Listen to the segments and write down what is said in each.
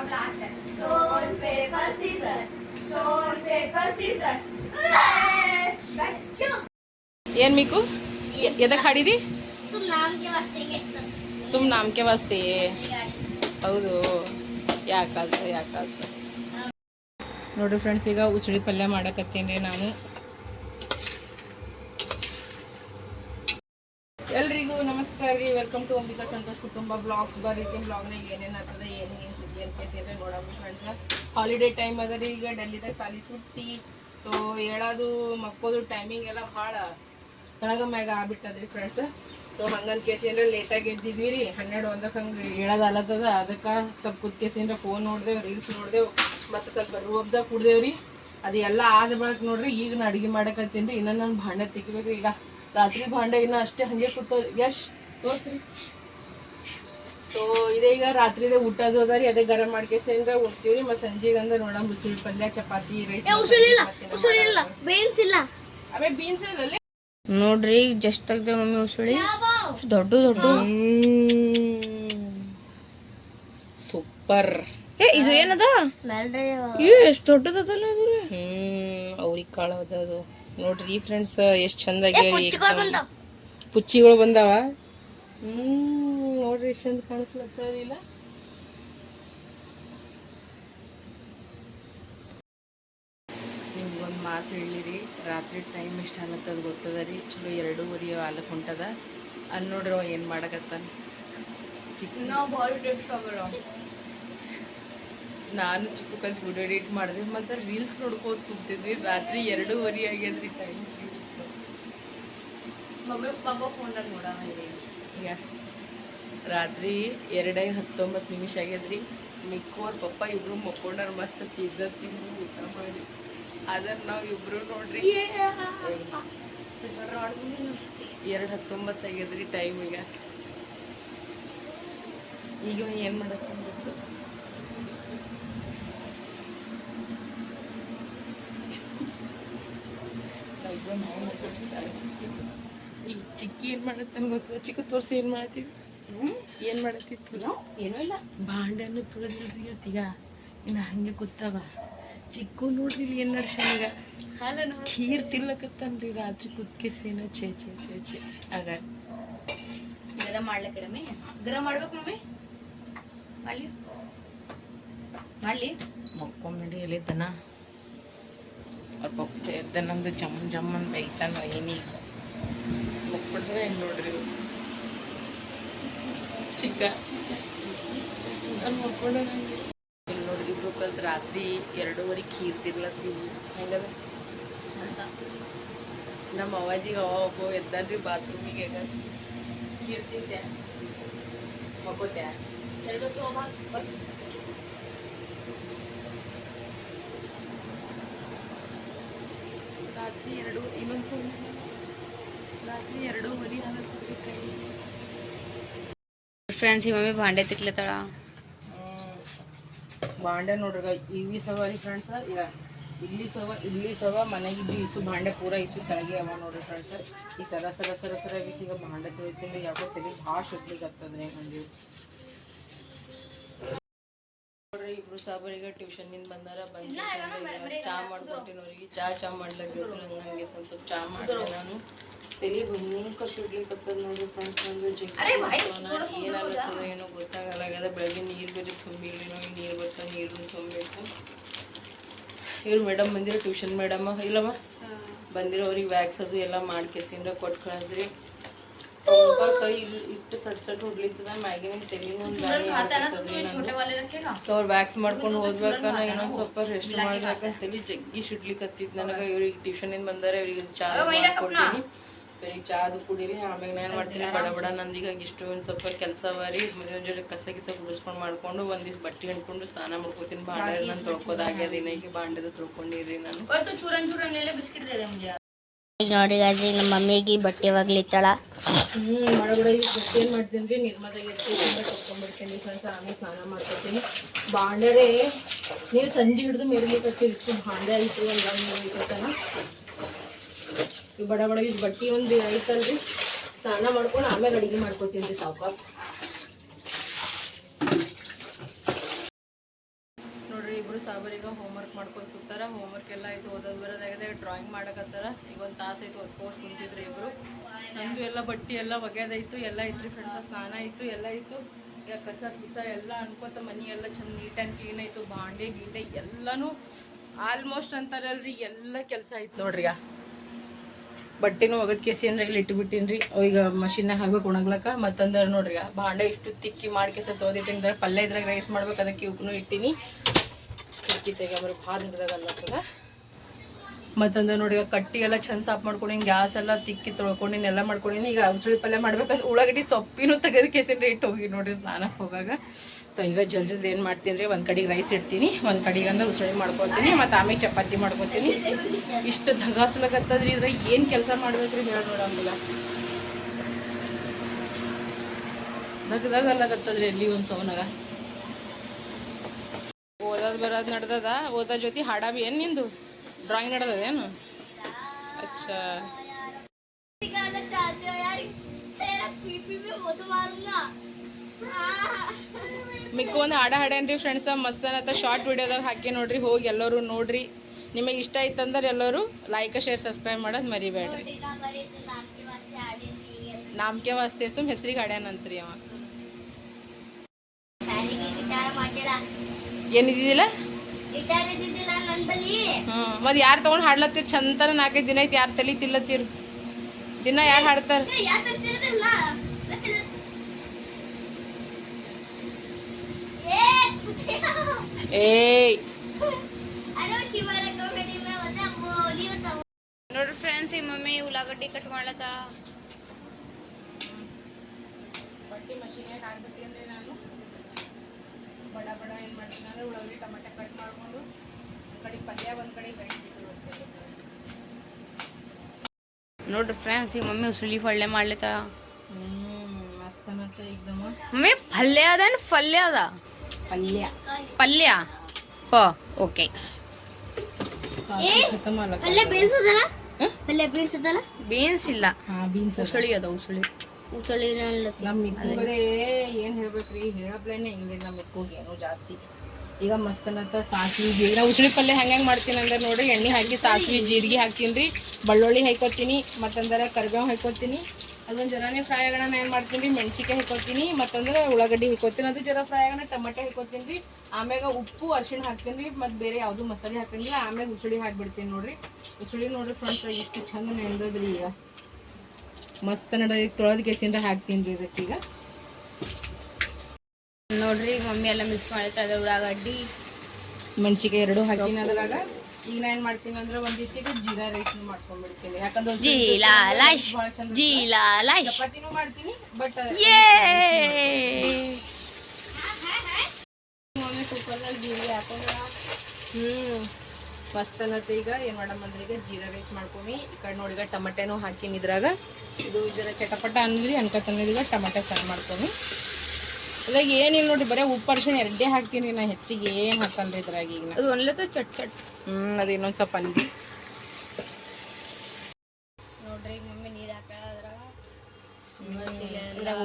I'm ಏನ್ ಮೀಕು? ಎದಕ್ಕೆ ಹಾಡಿದಿ? ಸುಮ್ ನಾಮಕೆ ವಾಸ್ತೆ ಹೌದು. ಯಾಕಾಯ್ತು ಯಾಕಾಯ್ತು ನೋಡ್ರಿ ಫ್ರೆಂಡ್ಸ್ ಈಗ ಉಸಳಿ ಪಲ್ಯ ಮಾಡಕತ್ತೀನಿ ನಾನು. ಎಲ್ರಿಗೂ ನಮಸ್ಕಾರ ರೀ. ವೆಲ್ಕಮ್ ಟು ಅಂಬಿಕಾ ಸಂತೋಷ್ ಕುಟುಂಬ ಬ್ಲಾಗ್ಸ್ ಬರ್ರಿ ಬ್ಲಾಗ್ನಾಗ ಏನೇನು ಆಗ್ತದೆ, ಏನು ಏನು ಸುದ್ದಿ ಅಂತ ಕೇಸ್ ಏನ್ರಿ ನೋಡಮ್ಮ ಫ್ರೆಂಡ್ಸ್ ಹಾಲಿಡೇ ಟೈಮ್ ಅದ ರೀ, ಈಗ ಡೆಲ್ಲಿದಾಗ ಸಾಲಿ ಸುಟ್ಟಿ. ತೋ ಹೇಳೋದು ಮಕ್ಕೋದು ಟೈಮಿಂಗ್ ಎಲ್ಲ ಭಾಳ ತಳಗ ಮ್ಯಾಗ ಆಗ್ಬಿಟ್ಟದ್ರಿ ಫ್ರೆಂಡ್ಸ್ ತೋ ಹಂಗನ್ ಕೇಸ್ ಏನ್ರ ಲೇಟಾಗಿ ಎದ್ದಿದ್ವಿ ರೀ. ಹನ್ನೆರಡು ಒಂದಕ್ಕೆ ಹಂಗೆ ಹೇಳೋದು ಅಲ್ಲತ್ತದ ಅದಕ್ಕೆ ಸ್ವಲ್ಪ ಕುದ್ ಕೇಸ್ ಏನ್ರ ಫೋನ್ ನೋಡ್ದೇವು ರೀಲ್ಸ್ ನೋಡಿದೆವು, ಮತ್ತು ಸ್ವಲ್ಪ ರೂಬ್ಸ ಕುಡ್ದೇವ್ರಿ ಅದು ಎಲ್ಲ ಆದ ಬಳಕ ನೋಡ್ರಿ, ಈಗ ನಾ ಅಡುಗೆ ಮಾಡಕತ್ತೀನಿ ರೀ. ಇನ್ನೂ ನಾನು ಭಾಂಡೆ ತೆಗಿಬೇಕು ಈಗ. ರಾತ್ರಿ ಭಾಂಡೆ ಇನ್ನ ಅಷ್ಟೇ ಹಂಗೆ ಕೂತ ಯಶ್ ತೋರ್ಸ್ರಿ. ಸೊ ಇದೇ ಈಗ ರಾತ್ರಿದೆ ಊಟ ಅದ ರೀ ಅದೇ ಗರಂ ಮಾಡ್ಕೇಸಂದ್ರೆ ಹೋಗ್ತೀವ್ರಿ ಮತ್ತೆ ಸಂಜೆಗೆ ಅಂದ್ರೆ ನೋಡಮ್ ಮುಸುಳಿ ಪಲ್ಯ ಚಪಾತಿ ರೈಸ್ ಬೇನ್ಸ್ ಇಲ್ಲ ಅವೇ ಬೀನ್ಸ್ ಇಲ್ಲ ನೋಡ್ರಿ ಜಸ್ಟ್ ತೆಗ್ದೆ ಮಮ್ಮಿ ಉಸುಳಿ ದೊಡ್ಡ ದೊಡ್ಡ. ಸೂಪರ್. ಏ ಇದು ಏನದ? ಸ್ಮೆಲ್ ರೀ ಏ ಎಷ್ಟು ದೊಡ್ಡದಲ್ಲ ಅದು ಹ್ಮ್ ಅವ್ರಿಗೆ ಕಾಳು ಅದು. ನೋಡ್ರಿ ಫ್ರೆಂಡ್ಸ್ ಎಷ್ಟು ಚಂದಾಗಿ ಬಂದಾವ್. ಪುಚ್ಚಿಗಳು ಬಂದಾವ? ಹ್ಮ್ ನೋಡ್ರಿ ಎಷ್ಟು ಚಂದ ಕಾಣಿಸ್ಲತ್ತವ್ರಿ ಇಲ್ಲ? ನಿಮ್ಗೊಂದು ಮಾತು ಹೇಳಿರಿ ರಾತ್ರಿ ಟೈಮ್ ಎಷ್ಟು ಅನ್ನತ್ತದ ಗೊತ್ತದ ರೀ? ಚಲೋ ಎರಡೂವರೆ ಆಲಕ್ಕೆ ಹೊಂಟದ ಅಲ್ಲಿ ನೋಡ್ರಿ ಅವ ಏನು ಮಾಡಕತ್ತಾನ. ಚಿಕ್ಕ ನಾವು ಬಾಡಿ ಟಿಪ್ಸ್ ತಗೊಳ್ಳೋ ನಾನು ಚಿಕ್ಕಕ್ಕಂತ ವಿಡಿಯೋ ಎಡಿಟ್ ಮಾಡಿದೆ ಮತ್ತು ರೀಲ್ಸ್ ನೋಡ್ಕೋತ ಕೂತಿದ್ವಿ ರಾತ್ರಿ ಎರಡೂವರೆ ಆಗ್ಯದ್ರಿ ಟೈಮ್ ರಾತ್ರಿ ಎರಡೇ ಹತ್ತೊಂಬತ್ತು ನಿಮಿಷ ಆಗ್ಯದ್ರಿ ಮಿಕ್ಕೋರ್ ಪಪ್ಪ ಇಬ್ರು ಮಕ್ಕೊಂಡಾರ ಮಸ್ತ್ ಪಿಜ್ಜಾ ತಿಂದು ಊಟ ಮಾಡಿ ಆದ್ರೆ ನಾವು ಇಬ್ರು ನೋಡ್ರಿ ಎರಡು ಹತ್ತೊಂಬತ್ತು ಆಗ್ಯದ್ರಿ ಟೈಮ್ ಈಗ ಈಗ ಏನು ಮಾಡಕ್ಕೆ ಗೊತ್ತು ಈ ಚಿಕ್ಕಿ ಏನು ಮಾಡತ್ತ ಗೊತ್ತಿಲ್ಲ ಚಿಕ್ಕ ತೋರ್ಸಿ ಏನ್ ಮಾಡತ್ತಿದ್ ಏನು ಮಾಡತ್ತಿತ್ತು ಏನೂ ಇಲ್ಲ. ಬಾಂಡೆನ್ನು ತುಳಿದ್ರಿ ಇವತ್ತೀಗ. ಇನ್ನು ಹಂಗೆ ಕೂತಾವ ಚಿಕ್ಕು ನೋಡ್ರಿ ಇಲ್ಲಿ ಏನು ನಡ್ಸಂಗ ಈಗ. ಖೀರ್ ತಿನ್ಲಕತ್ತನ್ರಿ ರಾತ್ರಿ ಕುತ್ಕೆಸೇನ ಚೇ ಚೇ ಚೇ ಚೇ ಆಗ. ಗರಂ ಮಾಡ್ಲಕ್ಕೆ ಕಡಿಮೆ? ಗರಂ ಮಾಡ್ಬೇಕು ಮಮ್ಮಿ? ಮಾಡಲಿ. ಮಾಡ್ಲಿ. ಮಕ್ಕೊಂಬಿಡಿ ಎಲ್ಲಿದ್ದಾನ ಅವ್ರ ಪಪ್ಪ ಎದ್ದ ನಮ್ದು ಜಮ್ ಜಮ್ ಅಂತ ಬೈತಾನ ಏನಿ ಮಕ್ಕೊಂಡ್ರೆ ಹೆಂಗ್ ನೋಡ್ರಿ. ಚಿಕ್ಕ. ನಾನು ನಂಗೆ. ಇಲ್ಲಿ ನೋಡ್ರಿ ಇಬ್ರು ಕಲ್ತ್ ರಾತ್ರಿ ಎರಡೂವರೆ ಖೀರ್ ತಿರ್ಲತ್ತೀವಿ ಹಂಗದ ನಮ್ಮ ಅವಾಜಿಗೆ ಅವ ಒಬ್ಬ ಎದ್ದಾನ್ರಿ ಬಾತ್ರೂಮಿಗೆ ಖೀರ್ ತಿಂತ್ಯಾ ಮಕ್ಕೋತ್ಯಾ? ಎರಡು ರಾತ್ರಿ ಎರಡು ಇನ್ನೊಂದು ಫೋನ್ ರಾತ್ರಿ ಆಗತ್ತೆ ಕೈ ಫ್ರೆಂಡ್ಸ್ ಈ ಮಮ್ಮಿ ಭಾಂಡೆ ತಿಕ್ಲತ್ತಾಳ ಬಾಂಡೆ ನೋಡ್ರಿ ಇವಿ ಸವ ರೀ ಫ್ರೆಂಡ್ಸ್ ಈಗ ಇಲ್ಲಿ ಸವ ಇಲ್ಲಿ ಸವ ಮನೆಗಿದ್ದು ಇಸು ಬಾಂಡೆ ಪೂರ ಇಸು ತಳಗಿ ಅವ ನೋಡ್ರಿ ಫ್ರೆಂಡ್ಸ್ ಈ ಸರ ಸರ ಸರ ಸರ ಬಿಸಿ ಈಗ ಬಾಂಡೆ ತೊಳಿತೀನಿ ಯಾಕೋ ತಲೆ ಭಾಳ ಶುದ್ಲಿಗೆ ಆಗ್ತದ್ರಿ ಹಂಗೆ. ನೋಡ್ರಿ ಇಬ್ರು ಸಾಬರಿಗೆ ಟ್ಯೂಷನ್ನಿಂದ ಬಂದಾರ ಬಂದು ಚಾ ಮಾಡ್ಕೊಟ್ಟಿನ ಅವ್ರಿಗೆ ಚಾ ಚಾ ಮಾಡ್ಲಕ್ಕೆ ಹಂಗೆ ಸ್ವಲ್ಪ ಸ್ವಲ್ಪ ಚಾ ಮಾಡಿದೆ ನಾನು. ತಲೆ ಭಯಂಕರ ಸುಡ್ಲಿಕ್ಕೆ ನೋಡ್ರಿ ಫ್ರೆಂಡ್ಸ್ ಒಂದು ಜಗ್ಗಿ ಏನಾಗುತ್ತದ ಏನೋ ಗೊತ್ತಾಗಲ್ಲ ಬೆಳಗ್ಗೆ ನೀರು ಬೇರೆ ತುಂಬಿಲ್ಲ ನಾವು ನೀರು ಬರ್ತಾ ನೀರು ತುಂಬಬೇಕು. ಇವ್ರು ಮೇಡಮ್ ಬಂದಿರೋ ಟ್ಯೂಷನ್ ಮೇಡಮ್ ಇಲ್ಲಮ್ಮ ಬಂದಿರೋ ಅವ್ರಿಗೆ ವ್ಯಾಕ್ಸ್ ಅದು ಎಲ್ಲ ಮಾಡ್ಕೇಸಿಂದ್ರೆ ಕೊಟ್ಟು ಕಳಿಸ್ರಿ ಅವ್ಕ ಕೈ ಇಲ್- ಇಟ್ಟು ಸಟ್ ಸಟ್ ಹೊಡ್ಲಿತ್ತದ ಮ್ಯಾಗಿನ ತಲೆನೂ ಒಂದು ಗಾಳಿ ಆಗ್ತದ್ರಿ ನಂದು वाले रखे ना ಅವ್ರು ವ್ಯಾಕ್ಸ್ ಮಾಡ್ಕೊಂಡು ಹೋದ್ಬೇಕ ನಾ ಇನ್ನೊಂದ್ ಸ್ವಲ್ಪ ರೆಸ್ಟ್ ಮಾಡ್ಬೇಕ ತಲೆ ಜಗ್ಗಿ ಸುಡ್ಲಿಕತ್ತಿತ್ತು ನನಗೆ ಇವ್ರಿಗೆ ಟ್ಯೂಷನಿಂದ ಬಂದಾರೆ ಇವ್ರಿಗೆ ಚಾ ಕೊಟ್ಟಿನಿ ಇವ್ರಿಗೆ ಚಾ ಅದು ಕುಡೀರಿ ಆಮೇಲೆ ನಾನು ಮಾಡ್ತೀನಿ ಬಡ ಬಡ ನಂದೀಗ ಇಷ್ಟು ಒಂದು ಸ್ವಲ್ಪ ಕೆಲಸ ಬಾರಿ ಜೊತೆ ಕಸ ಗಿಸ ಗುಡಿಸ್ಕೊಂಡು ಮಾಡ್ಕೊಂಡು ಒಂದಿವ್ಸ ಬಟ್ಟೆ ಹಿಡ್ಕೊಂಡು ಸ್ನಾನ ಮಾಡ್ಕೋತೀನಿ ಬಾಂಡೆ ನಾನು ತೊಳ್ಕೋದಾಗ್ಯದ ಇನ್ನೈಗೆ ಬಾಂಡೆದು ತೊಳ್ಕೊಂಡಿರಿ ನಾನು ओए ನೋಡಿ ಗಾಜಿ ನಮ್ಮ ಮಮ್ಮಿಗೆ ಬಟ್ಟೆ ಒಗ್ಲಿತ್ತಾಳ. ಹ್ಞೂ ಈಗ ಏನು ಮಾಡ್ತೀನಿ ರೀ ನಿರ್ಮದಾಗ ಎತ್ತಿಂದ ತೊಳ್ಕೊಂಡ್ಬಿಡ್ತೀನಿ ಫ್ರೆಂಡ್ಸ್ ಆಮೇಲೆ ಸ್ನಾನ ಮಾಡ್ಕೊತೀನಿ. ಬಾಂಡರೆ ನೀರು ಸಂಜೆ ಹಿಡಿದು ಮೆರಲಿಕತ್ತೀವಿ ಇಷ್ಟು ಬಾಂಡೆ ಆಯಿತು ಐತನ ಈ ಬಡ ಬಡ ಇಷ್ಟು ಬಟ್ಟೆ ಒಂದು ಐತಲ್ರಿ. ಸ್ನಾನ ಮಾಡ್ಕೊಂಡು ಆಮೇಲೆ ಅಡುಗೆ ಮಾಡ್ಕೊತೀನಿ ರೀ ಬರೀಗ ಹೋಮ್ವರ್ಕ್ ಮಾಡ್ಕೊಂಡು ಕೂತಾರ ಹೋಮ್ವರ್ಕ್ ಎಲ್ಲ ಆಯ್ತು, ಓದೋದು ಬರೋದಾಗಿದೆ ಡ್ರಾಯಿಂಗ್ ಮಾಡಕತ್ತಾರ. ಈಗ ಒಂದು ತಾಸು ಆಯ್ತು ಓದ್ಕೊಂಡು ಕುಂತಿದ್ರು ಇಬ್ರು. ನಂದು ಎಲ್ಲ ಬಟ್ಟೆ ಎಲ್ಲ ಒಗೆದಾಯ್ತು, ಎಲ್ಲ ಇತ್ತು ಫ್ರೆಂಡ್ಸ ಸ್ನಾನ ಆಯ್ತು, ಎಲ್ಲ ಇತ್ತು ಈಗ ಕಸ ಪಿಸ ಎಲ್ಲ ಅನ್ಕೋತ ಮನೆ ಎಲ್ಲ ಚಂದ ನೀಟ್ ಆ್ಯಂಡ್ ಕ್ಲೀನ್ ಆಯಿತು, ಬಾಂಡೆ ಗೀಂಡೆ ಎಲ್ಲನೂ ಆಲ್ಮೋಸ್ಟ್ ಅಂತಾರಲ್ರಿ, ಎಲ್ಲ ಕೆಲಸ ಆಯ್ತು. ನೋಡ್ರಿ ಬಟ್ಟೆನೂ ಒಗದ್ ಕೇಸಿ ಅಂದ್ರೆ ಇಲ್ಲಿ ಇಟ್ಬಿಟ್ಟಿನ್ರಿ. ಈಗ ಮಷಿನ್ನಾಗ ಹಾಕ್ಬೇಕು ಒಣಗ್ಲಕ್ಕ ಮತ್ತಂದ್ರೆ ನೋಡ್ರಿ ಬಾಂಡೆ ಇಷ್ಟು ತಿಕ್ಕಿ ಮಾಡಿ ಕೆಸ ತೊಳೆದಿಟ್ಟಿಂದ್ರೆ ಪಲ್ಯ ಇದ್ರಾಗ ರೈಸ್ ಮಾಡ್ಬೇಕು, ಅದಕ್ಕೆ ಇವಕ್ಕೂ ಇಟ್ಟಿನಿ. ಇಕ್ಕಿ ತೆಗಿಯಂಬ್ರಿ ಭಾಳ ಹಿಡ್ದಾಗ ಅಲ್ಲತ್ತದ ಮತ್ತಂದ್ರೆ ನೋಡಿ ಕಟ್ಟಿ ಎಲ್ಲ ಚಂದ ಸಾಫ್ ಮಾಡ್ಕೊಂಡಿನಿ ಗ್ಯಾಸ್ ಎಲ್ಲ ತಿಕ್ಕಿ ತೊಳ್ಕೊಂಡಿನಿ ಎಲ್ಲ ಮಾಡ್ಕೊಂಡಿನಿ ಈಗ ಔಷಧಿ ಪಲ್ಯ ಮಾಡ್ಬೇಕಂದ್ರೆ ಉಳ್ಳಾಗಡ್ಡಿ ಸೊಪ್ಪಿನೂ ತೆಗೆದು ಕೇಸಿನ ಇಟ್ಟು ಹೋಗಿ ನೋಡಿರಿ ಸ್ನಾನಕ್ಕೆ ಹೋಗಾಗ. ಸೊ ಈಗ ಜಲ್ ಜಲ್ದಿ ಏನು ಮಾಡ್ತೀನಿ ರೀ, ಒಂದು ಕಡೆಗೆ ರೈಸ್ ಇಡ್ತೀನಿ, ಒಂದು ಕಡೆಗೆ ಅಂದ್ರೆ ಉಸಳಿ ಮಾಡ್ಕೊತೀನಿ, ಮತ್ತು ಆಮೇಲೆ ಚಪಾತಿ ಮಾಡ್ಕೊತೀನಿ. ಇಷ್ಟು ಧಗಾಸ್ಲಕತ್ತದ್ರಿ ಇದ್ರೆ ಏನು ಕೆಲಸ ಮಾಡ್ಬೇಕ್ರಿ ಹೇಳಿ ನೋಡಂಗಿಲ್ಲ. ದಗದಾಗ ಅಲ್ಲಾಗತ್ತದ್ರಿ ಎಲ್ಲಿ ಒಂದು ಸೌನಾಗ. ಓದೋದು ಬರೋದು ನಡ್ದದ? ಓದೋ ಜೊತೆ ಹಾಡ ಬಿ ಏನು ನಿಂದು? ಡ್ರಾಯಿಂಗ್ ನಡ್ದದ ಏನು? ಮಿಕ್ಕ ಒಂದು ಹಾಡ ಹಾಡೇನ್ರಿ ಫ್ರೆಂಡ್ಸ ಮಸ್ತ್ ಅನ್ನತ್ತ ಶಾರ್ಟ್ ವಿಡಿಯೋದಾಗ ಹಾಕಿ ನೋಡ್ರಿ. ಹೋಗಿ ಎಲ್ಲರೂ ನೋಡ್ರಿ. ನಿಮಗೆ ಇಷ್ಟ ಆಯ್ತಂದ್ರೆ ಎಲ್ಲರೂ ಲೈಕ್ ಶೇರ್ ಸಬ್ಸ್ಕ್ರೈಬ್ ಮಾಡೋದು ಮರಿಬೇಡ್ರಿ. ನಾಮಕೆ ವಾಸ್ತೆ ಸುಮ್ ಹೆಸ್ರಿಗೆ ಹಾಡ್ಯಾನಂತ್ರಿ ಅವ. ಏನಿದ್ದಿಲ್ಲ ಹ್ಞೂ ಮತ್ತು ಯಾರು ತೊಗೊಂಡು ಹಾಡ್ಲತ್ತೀರಿ? ಚಂದನ ನಾಲ್ಕೈದು ದಿನ ಐತಿ ಯಾರು ತಲೆ ತಿಲ್ಲತ್ತೀರಿ? ದಿನ ಯಾರು ಹಾಡ್ತಾರೆ? ಏಯ್. ನೋಡ್ರಿ ಫ್ರೆಂಡ್ಸ್ ಈ ಮಮ್ಮಿ ಉಳ್ಳಾಗಡ್ಡಿ ಕಟ್ ಮಾಡ್ಲತ್ತ? ಬಟ್ಟೆ ಹಾಕ್ಬಿಟ್ಟಿ ಅಂದ್ರೆ ನಾನು? ಬಡ ಬಡ ಏನು ಮಾಡ್ತೀನಿ ಅಂದ್ರೆ ಉಳ್ಳಾಗಡ್ಡಿ ಟಮಾಟೆ ಕಟ್ ಮಾಡಿಕೊಂಡು ಒಂದು ಕಡೆ ಪಲ್ಯ ಒಂದು ಕಡೆ ರೈಸ್ ಇಟ್ಟು ನೋಡ್ರಿ ಫ್ರೆಂಡ್ಸ್ ಈ ಮಮ್ಮಿ ಉಸುಳಿ ಪಲ್ಯ ಮಾಡ್ಲತ್ತ ಮಮ್ಮಿ ಪಲ್ಯ ಅದನ್ ಪಲ್ಯ ಅದ? ಪಲ್ಯ. ಪಲ್ಯ? ಪ ಓಕೆ ಖತಮ್ ಅಲ್ಲ ಅಲ್ಲೇ ಪಲ್ಯ ಅಲ್ಲೇ ಬೇಯಿಸೋದಲ್ಲ? ಬೀನ್ಸ್ ಇಲ್ಲ ಹಾಂ ಬೀನ್ಸ್ ಉಸುಳಿ ಅದ ಉಸುಳಿ. ಉಸಳಿ ನಮ್ಮ ಮಿಕ್ಕುಗಡೆ ಏನು ಹೇಳ್ಬೇಕ್ರಿ? ಹೇಳಪ್ಲೇನೆ ಹಿಂಗೆ ನಮ್ಮ ಮಿಕ್ಕುಗೆ ಏನೋ ಜಾಸ್ತಿ. ಈಗ ಮಸ್ತ್ ಅನ್ನತ್ತ ಸಾಸಿವೆ ಜೀರಿಗೆ ಉಸಳಿ ಪಲ್ಯ ಹೆಂಗೆ ಮಾಡ್ತೀನಿ ಅಂದ್ರೆ ನೋಡ್ರಿ ಎಣ್ಣೆ ಹಾಕಿ ಸಾಸಿವೆ ಜೀರಿಗೆ ಹಾಕ್ತೀನಿ. ರೀ ಬೆಳ್ಳುಳ್ಳಿ ಹಾಕೋತೀನಿ ಮತ್ತಂದ್ರೆ ಕರಿಬೇವು ಹಾಕೋತೀನಿ ಅದೊಂದು ಜರಾನೇ ಫ್ರೈ ಆಗೋಣ ಏನು ಮಾಡ್ತೀನಿ ರೀ? ಮೆಣಸಿಕಾಯಿ ಹಾಕೋತೀನಿ ಮತ್ತಂದ್ರೆ ಉಳ್ಳಾಗಡ್ಡಿ ಹಾಕೋತೀನಿ ಅದು ಜರ ಫ್ರೈ ಆಗೋಣ ಟೊಮೆಟೊ ಹಾಕೋತೀನಿ ರೀ. ಆಮ್ಯಾಗ ಉಪ್ಪು ಅರಿಶಿಣ ಹಾಕ್ತೀನಿ ರೀ ಮತ್ತು ಬೇರೆ ಯಾವುದು ಮಸಾಲೆ ಹಾಕ್ತೀನಿ ಆಮ್ಯಾಗ ಉಸುಳಿ ಹಾಕ್ಬಿಡ್ತೀನಿ ನೋಡ್ರಿ. ಉಸುಳಿ ನೋಡ್ರಿ ಫ್ರೆಂಡ್ಸ್ ಎಷ್ಟು ಚಂದ ನೆಂದದ್ರಿ ಈಗ. ಮಸ್ತ್ ನಡ ತೊಳೆದ ಕೆಸಿಂದ ಹಾಕ್ತೀನಿ ರೀ ಇದಕ್ಕೀಗ. ನೋಡ್ರಿ ಮಮ್ಮಿ ಎಲ್ಲ ಮಿಕ್ಸ್ ಮಾಡ್ತಾ ಇದ ಉಳ್ಳಾಗಡ್ಡಿ. ಮೆಣಸಿಕಾಯಿ ಎರಡು ಹಾಕಿನ ಅದ್ರಾಗ. ಈಗ ನಾ ಏನ್ ಮಾಡ್ತೀನಿ ಅಂದ್ರೆ ಒಂದಿಷ್ಟಿಗೆ ಜೀರಾ ರೈಸ್ ಮಾಡ್ಕೊಂಡ್ಬಿಡ್ತೀನಿ. ಯಾಕಂದ್ರೆ ಜೀಲಾ ಲಶ್ ಜೀಲಾ ಲಶ್. ಚಪಾತಿನೂ ಮಾಡ್ತೀನಿ ಬಟ್ ಯೇ! ಒಮ್ಮೆ ಕುಕ್ಕರ್ನಲ್ಲಿ ಜೀರಿಗೆ ಹ್ಮ್. ಮಸ್ತ್ ಅನ್ನತ್ತೆ ಈಗ ಏನ್ ಮಾಡಮ್ ಅಂದ್ರೆ ಈಗ ಜೀರಾ ರೈಸ್ ಮಾಡ್ಕೊಮಿ ಈ ಕಡೆ ನೋಡಿ ಈಗ ಟಮಟೆನೂ ಹಾಕಿನಿ ಇದ್ರಾಗ. ಇದು ಜರ ಚಟಪಟ ಅನ್ನಲಿ ಅನ್ಕತ್ತಂದ್ರೆ ಈಗ ಟಮಟೆ ಫ್ರೈ ಮಾಡ್ಕೊಮಿ ಅದ್ರಾಗ ಏನಿಲ್ಲ ನೋಡಿ ಬರೀ ಉಪ್ಪು ಅರ್ಶಿಣ ಎರಡೇ ಹಾಕ್ತೀನಿ ನಾ ಹೆಚ್ಚಿಗೆ ಏನು ಹಾಕಲ್ರಿ ಇದ್ರಾಗ ಈಗ. ಅದು ಒಂದ್ಲತ್ತ ಚಟ್ ಚಟ್. ಹ್ಮ್ ಅದು ಇನ್ನೊಂದು ಸ್ವಲ್ಪ ಅಂದಿ ನೋಡ್ರಿ ಈಗ ಮಮ್ಮಿ ನೀರು ಹಾಕಳ ಅದ್ರಾಗ.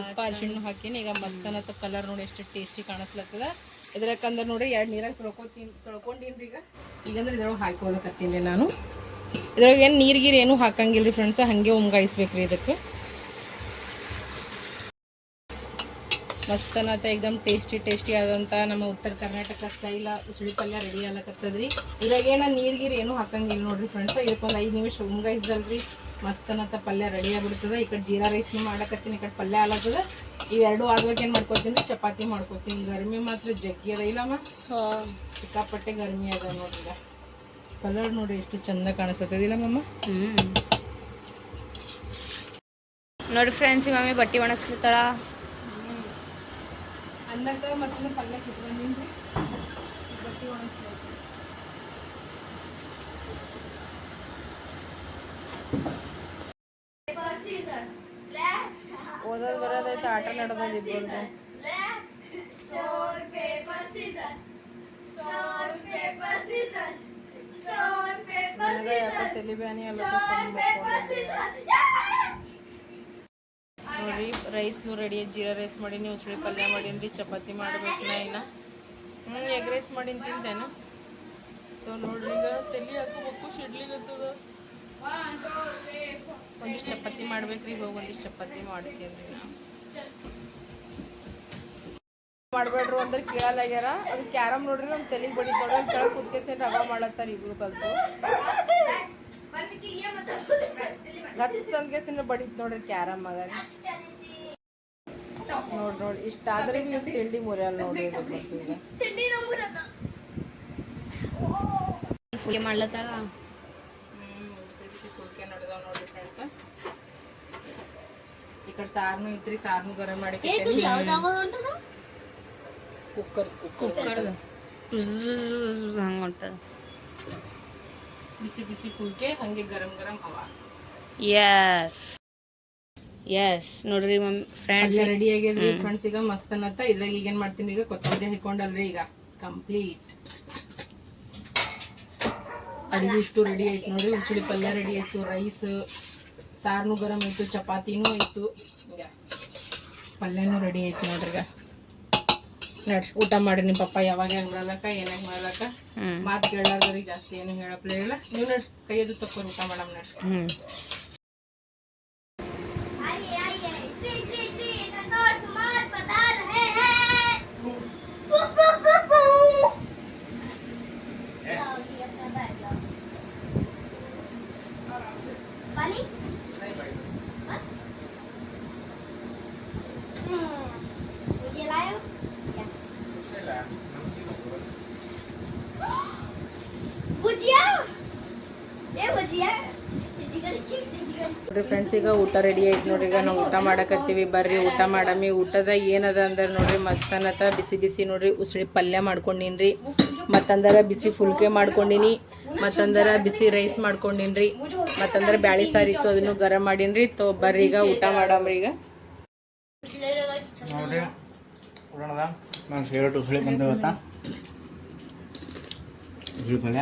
ಉಪ್ಪು ಅರಿಶಿಣ ಹಾಕಿನಿ. ಈಗ ಮಸ್ತ್ ಅನ್ನತ್ತ ಕಲರ್ ನೋಡಿ ಎಷ್ಟು ಟೇಸ್ಟಿ ಕಾಣಿಸ್ಲತ್ತದ. ಇದ್ರಾಕಂದ್ರೆ ನೋಡ್ರಿ ಎರಡು ನೀರಾಗ ತೊಳ್ಕೊತೀನಿ ತೊಳ್ಕೊಂಡಿನ್ರಿ ಈಗ. ಈಗಂದ್ರೆ ಇದ್ರೊಳಗೆ ಹಾಕೊಳಕತ್ತೀನಿ ನಾನು. ಇದ್ರೊಳಗೆ ಏನು ನೀರು ಗೀರು ಏನೂ ಹಾಕಂಗಿಲ್ಲ ಫ್ರೆಂಡ್ಸ್ ಹಾಗೆ ಉಮ್ಗಾಯಿಸ್ಬೇಕ್ರಿ ಇದಕ್ಕೆ. ಮಸ್ತ್ ಅನ್ನತ್ತ ಏಕ್ದಮ್ ಟೇಸ್ಟಿ ಟೇಸ್ಟಿ ಆದಂಥ ನಮ್ಮ ಉತ್ತರ ಕರ್ನಾಟಕ ಸ್ಟೈಲ ಉಸುಳಿ ಪಲ್ಯ ರೆಡಿ ಆಗ್ಲಕತ್ತದ್ರಿ. ಇದ್ರಾಗ ಏನೋ ನೀರ್ ಗೀರ್ ಏನೂ ಹಾಕಂಗಿಲ್ಲ ನೋಡ್ರಿ ಫ್ರೆಂಡ್ಸ್ ಇದಕ್ಕೊಂದು ಐದು ನಿಮಿಷ ಉಮ್ಗಾಯಿಸ್ದಲ್ರಿ. ಮಸ್ತ್ ಅನ್ನತ್ತ ಪಲ್ಯ ರೆಡಿ ಆಗ್ಬಿಡ್ತದ. ಈ ಕಡೆ ಜೀರಾ ರೈಸ್ನು ಮಾಡಕತ್ತೀನಿ ಈ ಕಡೆ ಪಲ್ಯ ಆಗ್ಲತ್ತದ ಇವೆರಡು ಆಗ್ಬೇಕು ಏನು ಮಾಡ್ಕೊತೀನಿ? ಚಪಾತಿ ಮಾಡ್ಕೊತೀನಿ. ಗರ್ಮಿ ಮಾತ್ರ ಜಗ್ಗಿ ಅದ. ಇಲ್ಲಮ್ಮ ಸಿಕ್ಕಾಪಟ್ಟೆ ಗರ್ಮಿ ಅದ ನೋಡ್ರಿ ಕಲರ್ ನೋಡಿ ಎಷ್ಟು ಚಂದ ಕಾಣಿಸ್ತದಿಲ್ಲ ಮಮ್ಮ ಹ್ಮ್. ನೋಡಿ ಫ್ರೆಂಡ್ಸ್ ಮಮ್ಮಿ ಬಟ್ಟೆ ಒಣಗಿಸ್ಲಿತ್ತಾಳ? ಅನ್ನಕ್ಕೆ ಮತ್ತೆ ಪಲ್ಯಕ್ಕೆ ಬಟ್ಟೆ ಬಟ್ಟಿ Thank paper scissors left ಓದೋದು ಬರೋದೈತೆ ಆಟ ನಡೆದೋದು ಇಬ್ಬರದು ಯಾಕೋ scissors. ತಲೆ ಬ್ಯಾನಿ ಅಲ್ಲ! ನೋಡ್ರಿ ರೈಸ್ನು ರೆಡಿ ಜೀರಾ ರೈಸ್ ಮಾಡೀನಿ ಉಸುಳಿ ಪಲ್ಯ ಮಾಡೀನಿ ಚಪಾತಿ ಮಾಡ್ಬೇಕು ನಾ ಇನ್ನ. ಹ್ಞೂ ಎಗ್ ರೈಸ್ ಮಾಡೀನಿ ತಿಂತೇನು. ಸೊ ನೋಡ್ರಿ ಈಗ ತಲೆ ಹಾಕೋಬೇಕು ಶಿಡ್ಲಿಗತ್ತದ ಒಂದಿಷ್ಟು ಚಪಾತಿ ಮಾಡ್ಬೇಕ್ರಿ ಹೋಗಿ ಒಂದಿಷ್ಟು ಚಪಾತಿ ಮಾಡ್ತೀನಿ. ಮಾಡ್ಬೇಡ್ರು ಅಂದ್ರೆ ಕೇಳಲಾಗ್ಯಾರ ಅದು ಕ್ಯಾರಮ್ ನೋಡ್ರಿ ನಮ್ಮ ತಲೆಗೆ ಬಡಿ ನೋಡ್ರಿ ಅಲ್ಲಿ ಕೆಳಗೆ ಕುತ್ಕೇಸಿ ರವ ಮಾಡತ್ತಾರ ಇಬ್ರು ಕಲ್ತು. ಗಚ್ಚ ಅಂದ್ಕೇಸಿನ ಬಡಿತ್ ನೋಡ್ರಿ ಕ್ಯಾರಮ್ ಅದ. ನೋಡ್ ನೋಡಿ ಇಷ್ಟ ಆದ್ರೆ ನೀವು ತಿಂಡಿ ಮುರಿಯಲ್ಲ ನೋಡ್ರಿ ಈಗ ಮಾಡ್ಲತ್ತಾಳ ಹ್ಮ್ ಬಿಸಿ ಬಿಸಿ ಕುಡ್ಕೆ ನಡೆದಾವ್ ನೋಡ್ರಿ ಫ್ರೆಂಡ್ಸ್ ಈ ಕಡೆ ಸಾರ್ನು ಇತ್ರಿ ಸಾರ್ನು ಗರಂ ಮಾಡಿ ಕುಕ್ಕರ್ ಕುಕ್ಕರ್ ಹಂಗೆ ಬಿಸಿ ಬಿಸಿ ಫುಲ್ಕೆ ಹಂಗೆ ಗರಂ ಗರಂ ಹವಾ. ಎಸ್ ಎಸ್ ನೋಡ್ರಿ ಮಮ್ಮಿ ಫ್ರೆಂಡ್ಸ್ ರೆಡಿ ಆಗ್ಯದ್ರಿ ಫ್ರೆಂಡ್ಸ್ ಈಗ ಮಸ್ತ್ ಅನ್ನತ್ತ. ಇದ್ರಾಗ ಈಗ ಏನ್ ಮಾಡ್ತೀನಿ ಈಗ? ಕೊತ್ತಂಬರಿ ಹಾಕೊಂಡಲ್ರಿ ಈಗ. ಕಂಪ್ಲೀಟ್ ಅಡಿಗೆ ಇಷ್ಟು ರೆಡಿ ಆಯ್ತು ನೋಡ್ರಿ. ಉಸುಳಿ ಪಲ್ಯ ರೆಡಿ ಆಯ್ತು. ರೈಸ್ ಸಾರ್ನು ಗರಂ ಆಯ್ತು ಚಪಾತಿನೂ ಆಯ್ತು. ಈಗ ಪಲ್ಯನೂ ರೆಡಿ ಆಯ್ತು ನೋಡ್ರಿ ಈಗ ನಡ್ರಿ ಊಟ ಮಾಡಿ ನಿಮ್ಮ ಪಪ್ಪ ಯಾವಾಗ ಹೆಂಗ್ ಮಾಡ್ಲಕ್ಕ ಏನಾಗ ಮಾಡ್ಲಕ್ಕ ಮಾತು ಕೇಳಲಾರ್ದವ್ರಿಗೆ ಜಾಸ್ತಿ ಏನು ಹೇಳಪ್ಲೇ ಇಲ್ಲ ನೀವು ನಡ್ರಿ ಕೈಯದು ತಕ್ಕೊಂಡು ಊಟ ಮಾಡಮ್ ನಡ್ರಿ ಫ್ರೆಂಡ್ಸ್ ಈಗ ಊಟ ರೆಡಿ ಆಯ್ತು ನೋಡ್ರಿ ಈಗ ನಾವು ಊಟ ಮಾಡಕತ್ತೀವಿ. ಬರ್ರಿ, ಊಟ ಮಾಡಮಿ ಊಟದ ಏನದ ಅಂದ್ರೆ ನೋಡ್ರಿ ಮಸ್ತ್ ಅನ್ನತ್ತ ಬಿಸಿ ಬಿಸಿ ನೋಡ್ರಿ, ಉಸಿರಿ ಪಲ್ಯ ಮಾಡ್ಕೊಂಡಿನ್ರಿ. ಮತ್ತಂದ್ರೆ ಬಿಸಿ ಫುಲ್ಕೆ ಮಾಡ್ಕೊಂಡಿನಿ. ಮತ್ತಂದ್ರೆ ಬಿಸಿ ರೈಸ್ ಮಾಡ್ಕೊಂಡಿನ್ರಿ. ಮತ್ತಂದ್ರೆ ಬ್ಯಾಳಿ ಸಾರಿ ಇತ್ತು, ಅದನ್ನು ಗರಂ ಮಾಡೀನ್ರಿ. ತೋ, ಬರ್ರಿ, ಈಗ ಊಟ ಮಾಡಮ್ರಿ ಈಗ. ನೋಡ್ರಿ ಪಲ್ಯ.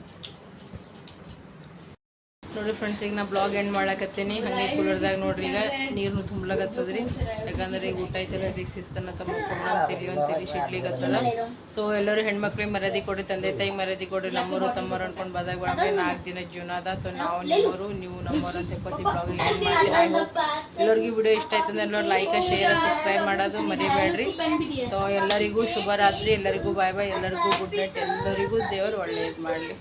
ನೋಡ್ರಿ ಫ್ರೆಂಡ್ಸ್ ಈಗ ನಾ ಬ್ಲಾಗ್ ಎಂಡ್ ಮಾಡ್ಲಕತ್ತೀನಿ ಹಂಗೆ ಕೂಲರ್ದಾಗ ನೋಡ್ರಿ ಈಗ ನೀರು ತುಂಬಲಾಗತ್ತದ್ರಿ ಯಾಕಂದ್ರೆ ಈಗ ಊಟ ಐತಲ್ಲ ಅದಕ್ಕೆ ಶಿಸ್ತನ್ನ ತಮ್ಮ ಅಂತೀರಿ ಅಂತೀರಿ ಶಿಡ್ಲಿಗತ್ತದ ಸೊ ಎಲ್ಲರೂ ಹೆಣ್ಮಕ್ಳಿಗೆ ಮರ್ಯಾದೆ ಕೊಡಿ ತಂದೆ ತಾಯಿ ಮರ್ಯಾದೆ ಕೊಡ್ರಿ ನಮ್ಮವರು ತಮ್ಮರು ಅನ್ಕೊಂಡು ಬಂದಾಗ ಒಳಗೆ ನಾಲ್ಕು ದಿನ ಜೀವನ ಅದ ಸೊ ನಾವು ನಿಮ್ಮವರು ನೀವು ನಮ್ಮವರು ಅಂತ ಬ್ಲಾಗ್ ಎಂಡ್ ಮಾಡ್ತೀನಿ ಎಲ್ಲರಿಗೂ ವಿಡಿಯೋ ಇಷ್ಟ ಆಯ್ತಂದ್ರೆ ಎಲ್ಲರೂ ಲೈಕ್ ಶೇರ್ ಸಬ್ಸ್ಕ್ರೈಬ್ ಮಾಡೋದು ಮರಿಬೇಡ್ರಿ. ಸೊ ಎಲ್ಲರಿಗೂ ಶುಭರಾತ್ರಿ ಎಲ್ಲರಿಗೂ ಬಾಯ್ ಬಾಯ್ ಎಲ್ಲರಿಗೂ ಗುಡ್ ನೈಟ್ ಎಲ್ಲರಿಗೂ ದೇವರು ಒಳ್ಳೇದು ಮಾಡಲಿ.